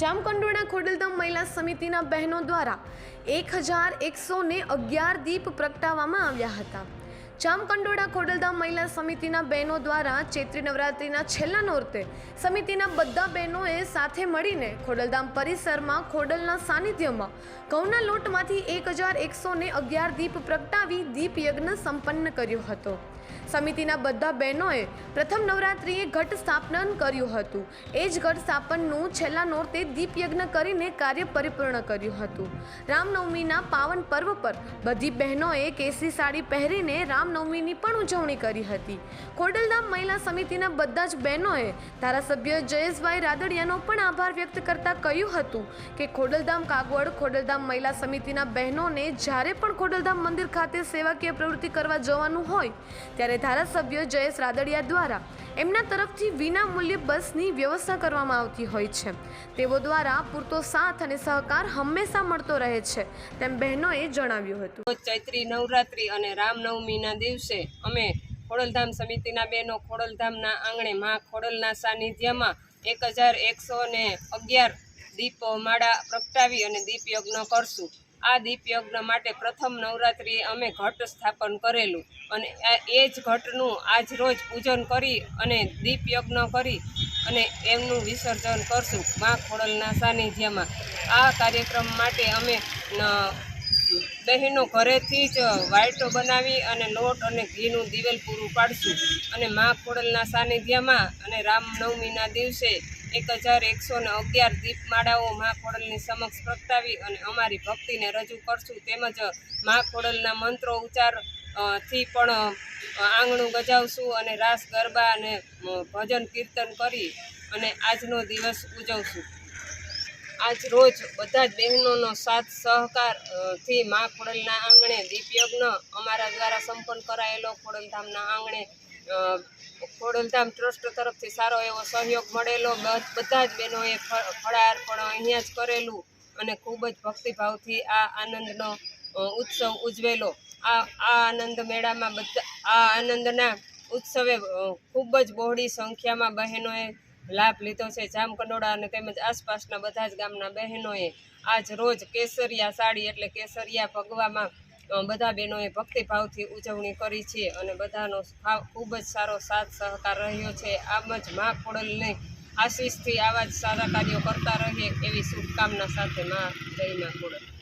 જામકંડોળા ખોડલધામ મહિલા સમિતિના બહેનો દ્વારા એક હજાર એકસો અગિયાર દીપ પ્રગટાવવામાં આવ્યા હતા. જામકંડોળા ખોડલધામ મહિલા સમિતિના બહેનો દ્વારા ચૈત્રી નવરાત્રિના છેલ્લા નોરતે સમિતિના બધા બહેનોએ સાથે મળીને ખોડલધામ પરિસરમાં ખોડલના સાનિધ્યમાં ઘઉંના લોટમાંથી એક હજાર એકસો ને અગિયાર દીપ પ્રગટાવી દીપ યજ્ઞ સંપન્ન કર્યો હતો. સમિતિના બધા બહેનોએ પ્રથમ નવરાત્રિએ ઘટ સ્થાપન કર્યું હતું. એ જ ઘટ સ્થાપનનું છેલ્લા નોરતે દીપયજ્ઞ કરીને કાર્ય પરિપૂર્ણ કર્યું હતું. રામનવમીના પાવન પર્વ પર બધી બહેનોએ કેસરી સાડી પહેરીને રામનવમીની પણ ઉજવણી કરી હતી. ખોડલધામ મહિલા સમિતિના બધા જ બહેનોએ ધારાસભ્ય જયેશભાઈ રાદડિયાનો પણ આભાર વ્યક્ત કરતા કહ્યું હતું કે ખોડલધામ કાગવડ, ખોડલધામ મહિલા સમિતિના બહેનોને જ્યારે પણ ખોડલધામ મંદિર ખાતે સેવાકીય પ્રવૃત્તિ કરવા જવાનું હોય, ત્યારે ધારાસભ્ય જયેશ રાદડિયા દ્વારા એમના તરફથી વિના મૂલ્યે બસની વ્યવસ્થા કરવામાં આવતી હોય છે. તેઓ દ્વારા પૂરતો સાથ અને સહકાર હંમેશા મળતો રહે છે, તેમ બહેનોએ જણાવ્યું હતું. ચૈત્રી નવરાત્રિ અને રામનવમીના દિવસે અમે ખોડલધામ સમિતિના બહેનો ખોડલધામના આંગણે મા ખોડલના સાનિધ્યમાં એક હજાર એકસો ને અગિયાર દીપ માળા પ્રગટાવી અને દીપ યજ્ઞ કરશું. આ દીપયજ્ઞ માટે પ્રથમ નવરાત્રિએ અમે ઘટ સ્થાપન કરેલું અને એ જ ઘટનું આજ રોજ પૂજન કરી અને દીપ યજ્ઞ કરી અને એમનું વિસર્જન કરશું મા ખોડલના સાનિધ્યમાં. આ કાર્યક્રમ માટે અમે બહેનો ઘરેથી જ વાયટો બનાવી અને લોટ અને ઘીનું દિવેલ પૂરું પાડશું. અને મા ખોડલના સાનિધ્યમાં અને રામનવમીના દિવસે એક હજાર એકસો ને અગિયાર દીપમાળાઓ મા ખોડલની સમક્ષ પ્રગટાવી અને અમારી ભક્તિને રજૂ કરશું. તેમજ મા ખોડલના મંત્રો ઉચ્ચારથી પણ આંગણું ગજાવશું અને રાસ ગરબા અને ભજન કીર્તન કરી અને આજનો દિવસ ઉજવશું. આજ રોજ બધા જ બહેનોનો સાથ સહકાર અ, થી મા ખોડલના આંગણે દીપયજ્ઞ અમારા દ્વારા સંપન્ન કરાયેલો ખોડલધામના આંગણે ખોડલધામ ટ્રસ્ટ તરફથી સારો એવો સહયોગ મળેલો. બધા જ બહેનોએ ફળાર પણ અહીંયા જ કરેલું અને ખૂબ જ ભક્તિભાવથી આ આનંદનો ઉત્સવ ઉજવેલો. આ આ આનંદ મેળામાં બધા આ આનંદના ઉત્સવે ખૂબ જ બહોળી સંખ્યામાં બહેનોએ લાભ લીધો છે. જામકંડોળા અને તેમજ આસપાસના બધા જ ગામના બહેનોએ આજ રોજ કેસરિયા સાડી એટલે કેસરિયા ભગવામાં બધા બહેનોએ ભક્તિભાવથી ઉજવણી કરી છે અને બધાનો ખૂબ જ સારો સાથ સહકાર રહ્યો છે. આમ જ મા ખોડલને આશીષથી આવા જ સારા કાર્યો કરતા રહીએ એવી શુભકામના સાથે મા જય મા ખોડલ.